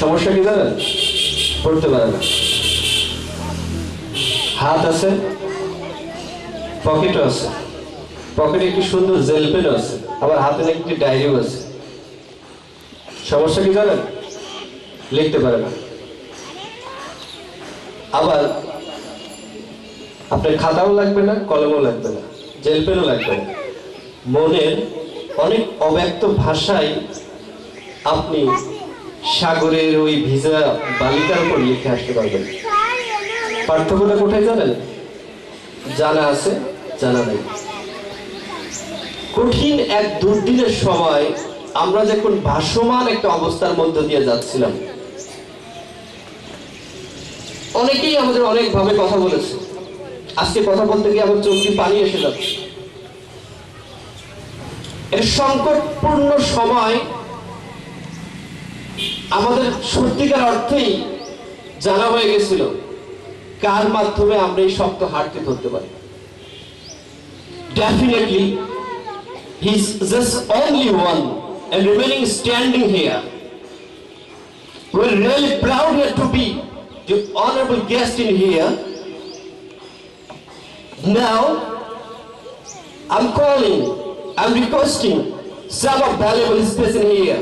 সমস্যা কি জানেন? পড়তে পারে না। হাত আছে, পকেটও আছে। পকেটে একটি সুন্দর জেল পেনও আছে, আবার হাতে একটি ডায়েরিও আছে। সমস্যা কি জানেন? লিখতে পারে না। আবার আপনার খাতাও লাগবে না, কলমও লাগবে না, জেল পেনও লাগবে না। মনের অনেক অব্যক্ত ভাষায় আপনি সাগরের ওই ভিজা বালিকার উপর লিখে আসতে পারবেন। পার্থক্যটা কোথায় জানেন? জানা আছে, জানা নেই। কঠিন এক দুর্দিনের সময় আমরা যখন ভাসমান একটা অবস্থার মধ্য দিয়ে যাচ্ছিলাম, অনেকেই আমাদের অনেক ভাবে কথা বলেছে। আজকে কথা বলতে গিয়ে আমার চোখ পানি এসে যাচ্ছে। সংকটপূর্ণ সময় আমাদের সত্যিকার অর্থেই জানা হয়ে গেছিল কার মাধ্যমে আমরা এই শক্ত হারকে ধরতে পারি definitely he is just only one and remaining standing here we're really proud here to be the honorable guest in here now i'm calling i'm requesting some of valuable space in here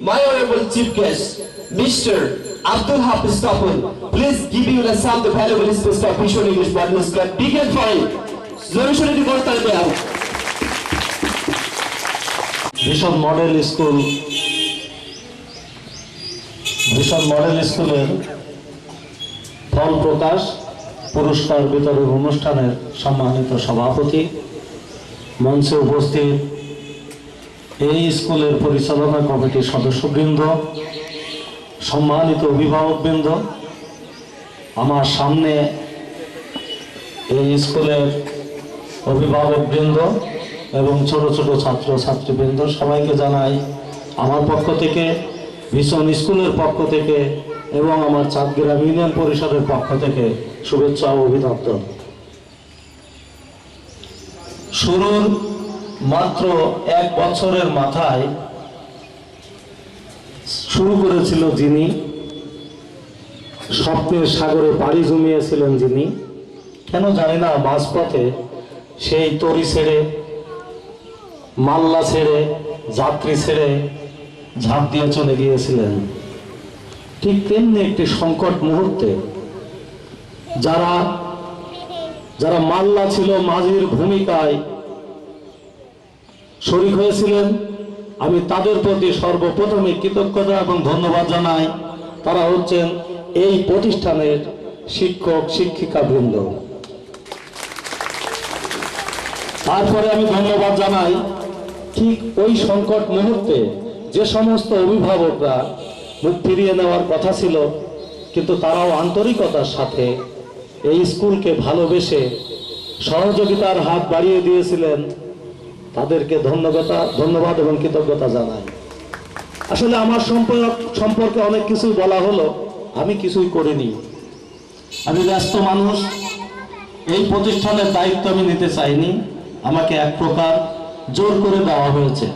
my honorable chief guest, Mr. Abdul Hafiz Topun, please give you the some the valuable space for Vision English Partners Club. Big hand for him. জোরে di বলতে হবে ভীষণ model school ভীষণ model স্কুলের ফল প্রকাশ পুরস্কার বিতরণ অনুষ্ঠানের সম্মানিত সভাপতি মঞ্চে উপস্থিত এই স্কুলের পরিচালনা কমিটির সদস্যবৃন্দ, সম্মানিত অভিভাবকবৃন্দ, আমার সামনে এই স্কুলের অভিভাবকবৃন্দ এবং ছোট ছোট ছাত্র ছাত্রীবৃন্দ সবাইকে জানাই আমার পক্ষ থেকে, ভীষণ স্কুলের পক্ষ থেকে এবং আমার চাঁদগ্রাম ইউনিয়ন পরিষদের পক্ষ থেকে শুভেচ্ছা ও অভিনন্দন। শুরুর মাত্র এক বছরের মাথায় শুরু করেছিল যিনি, স্বপ্নের সাগরে পাড়ি জমিয়েছিলেন যিনি। কেন জানি না, মাঝপথে সেই তরি ছেড়ে, মাল্লা ছেড়ে, যাত্রী ছেড়ে ঝাঁপ দিয়ে চলে গিয়েছিলেন। ঠিক তেমনি একটি সংকট মুহূর্তে যারা যারা মাল্লা ছিল মাঝির ভূমিকায় শরিক হয়েছিলেন। আমি তাদের প্রতি সর্বপ্রথমে কৃতজ্ঞতা এবং ধন্যবাদ জানাই। তারা হচ্ছেন এই প্রতিষ্ঠানের শিক্ষক, শিক্ষিকা বৃন্দ। তারপরে আমি ধন্যবাদ জানাই ঠিক ওই সংকট মুহূর্তে যে সমস্ত অভিভাবকরা মুখ ফিরিয়ে নেওয়ার কথা ছিল, কিন্তু তারাও আন্তরিকতার সাথে এই স্কুলকে ভালোবেসে সহযোগিতার হাত বাড়িয়ে দিয়েছিলেন। তাদেরকে ধন্যবাদ ধন্যবাদ এবং কৃতজ্ঞতা জানাই। আসলে আমার সম্পর্ক, সম্পর্কে অনেক কিছুই বলা হলো, আমি কিছুই করিনি। আমি ব্যস্ত মানুষ, এই প্রতিষ্ঠানের দায়িত্ব আমি নিতে চাইনি, আমাকে এক প্রকার জোর করে দেওয়া হয়েছে।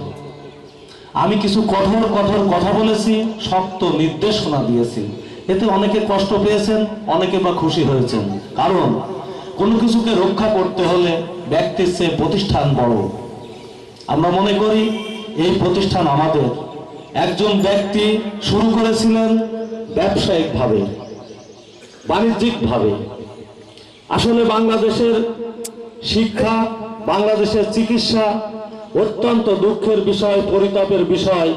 আমি কিছু কঠোর কঠোর কথা বলেছি, শক্ত নির্দেশনা দিয়েছি। এতে অনেকে কষ্ট পেয়েছেন, অনেকে বা খুশি হয়েছেন। কারণ কোনো কিছুকে রক্ষা করতে হলে ব্যক্তির চেয়ে প্রতিষ্ঠান বড়। আমরা মনে করি এই প্রতিষ্ঠান আমাদের। একজন ব্যক্তি শুরু করেছিলেন ব্যবসায়িকভাবে, বাণিজ্যিকভাবে। আসলে বাংলাদেশের শিক্ষা, বাংলাদেশের চিকিৎসা অত্যন্ত দুঃখের বিষয়, পরিতাপের বিষয়,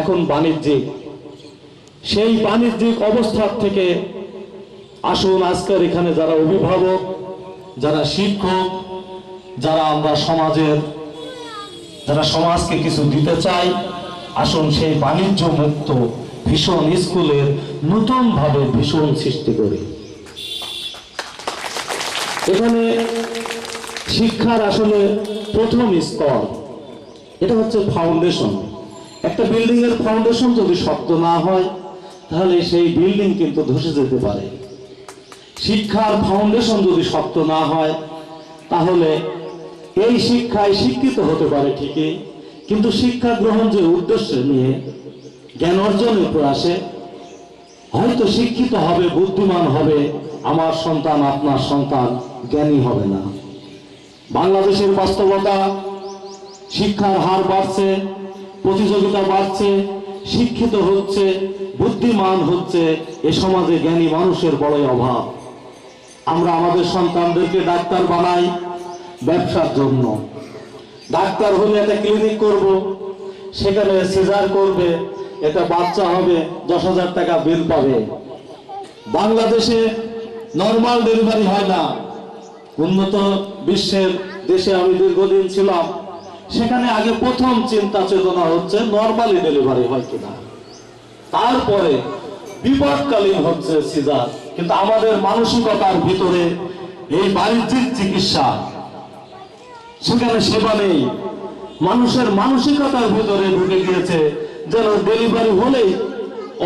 এখন বাণিজ্যিক। সেই বাণিজ্যিক অবস্থার থেকে আসুন, আজকের এখানে যারা অভিভাবক, যারা শিক্ষক, যারা আমরা সমাজের যারা সমাজকে কিছু দিতে চাই আসুন সেই বাণিজ্য মুক্ত ভীষণ স্কুলের নতুন ভাবে ভীষণ সৃষ্টি করি। এখানে শিক্ষার আসলে প্রথম স্তর, এটা হচ্ছে ফাউন্ডেশন একটা বিল্ডিং এর ফাউন্ডেশন যদি শক্ত না হয়, তাহলে সেই বিল্ডিং কিন্তু ধসে যেতে পারে। শিক্ষার ফাউন্ডেশন যদি শক্ত না হয়, তাহলে এই শিক্ষায় শিক্ষিত হতে পারে ঠিকই, কিন্তু শিক্ষা গ্রহণ যে উদ্দেশ্য নিয়ে জ্ঞান অর্জনের প্রয়াসে, হয়তো শিক্ষিত হবে, বুদ্ধিমান হবে, আমার সন্তান, আপনার সন্তান জ্ঞানী হবে না। বাংলাদেশের বাস্তবতা, শিক্ষার হার বাড়ছে, প্রতিযোগিতা বাড়ছে, শিক্ষিত হচ্ছে, বুদ্ধিমান হচ্ছে, এ সমাজে জ্ঞানী মানুষের বড়ই অভাব। আমরা আমাদের সন্তানদেরকে ডাক্তার বানাই ব্যবসার জন্য। ডাক্তার হলে একটা ক্লিনিক করব, সেখানে সিজার করবে এটা বাচ্চা হবে, দশ হাজার টাকা বিল পাবে। বাংলাদেশে নর্মাল ডেলিভারি হয় না। উন্নত বিশ্বের দেশে আমি দীর্ঘদিন ছিলাম, সেখানে আগে প্রথম চিন্তা চেতনা হচ্ছে নর্মালি ডেলিভারি হয় কিনা। তারপরে বিপদকালীন হচ্ছে সিজার কিন্তু আমাদের মানসিকতার ভিতরে এই বাণিজ্যিক চিকিৎসা সেখানে সেবা নেই। মানুষের মানসিকতার ভিতরে ঢুকে গিয়েছে, যেন ডেলিভারি হলেই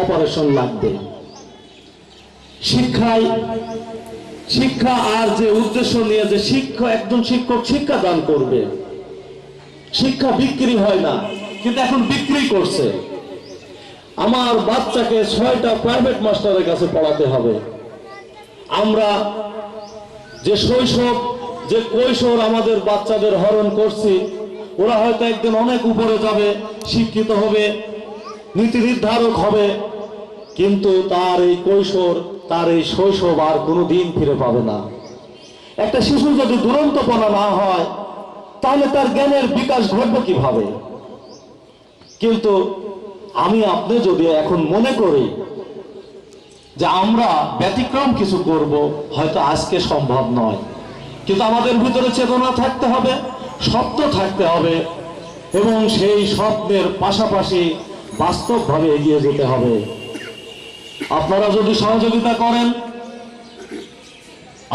অপারেশন লাগবে। শিক্ষায়, শিক্ষা আর যে উদ্দেশ্য নিয়ে যে শিক্ষা, একজন শিক্ষক শিক্ষা দান করবে। শিক্ষা বিক্রি হয় না, কিন্তু এখন বিক্রি করছে। আমার বাচ্চাকে ছয়টা প্রাইভেট মাস্টারের কাছে পড়াতে হবে। আমরা যে শৈশব যে কৈশোর আমাদের বাচ্চাদের হরণ করছি, ওরা হয়তো একদিন অনেক উপরে যাবে, শিক্ষিত হবে, নীতি নির্ধারক হবে, কিন্তু তার এই কৈশোর, তার এই শৈশব আর কোনো দিন ফিরে পাবে না। একটা শিশু যদি দুরন্ত দুরন্তপনা না হয়, তাহলে তার জ্ঞানের বিকাশ ঘটবে কীভাবে? কিন্তু আমি, আপনি যদি এখন মনে করি যে আমরা ব্যতিক্রম কিছু করব, হয়তো আজকে সম্ভব নয়। কিন্তু আমাদের ভিতরে চেতনা থাকতে হবে স্বপ্ন থাকতে হবে, এবং সেই স্বপ্নের পাশাপাশি বাস্তবভাবে এগিয়ে যেতে হবে। আপনারা যদি সহযোগিতা করেন,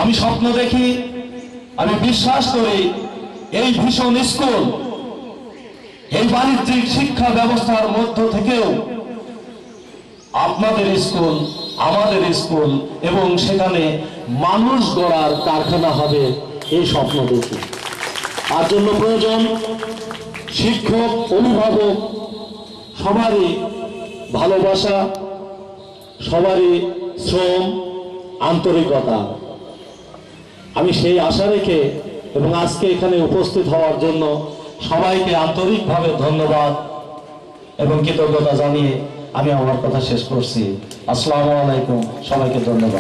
আমি স্বপ্ন দেখি, আমি বিশ্বাস করি, এই ভীষণ স্কুল, এই বাণিজ্যিক শিক্ষা ব্যবস্থার মধ্য থেকেও আপনাদের স্কুল আমাদের স্কুল এবং সেখানে মানুষ গড়ার কারখানা হবে এই স্বপ্ন দেখি। তার জন্য প্রয়োজন শিক্ষক, অভিভাবক, সবারই ভালোবাসা, সবারই শ্রম, আন্তরিকতা। আমি সেই আশা রেখে এবং আজকে এখানে উপস্থিত হওয়ার জন্য সবাইকে আন্তরিকভাবে ধন্যবাদ এবং কৃতজ্ঞতা জানিয়ে আমি আমার কথা শেষ করছি। আসসালামু আলাইকুম। সবাইকে ধন্যবাদ।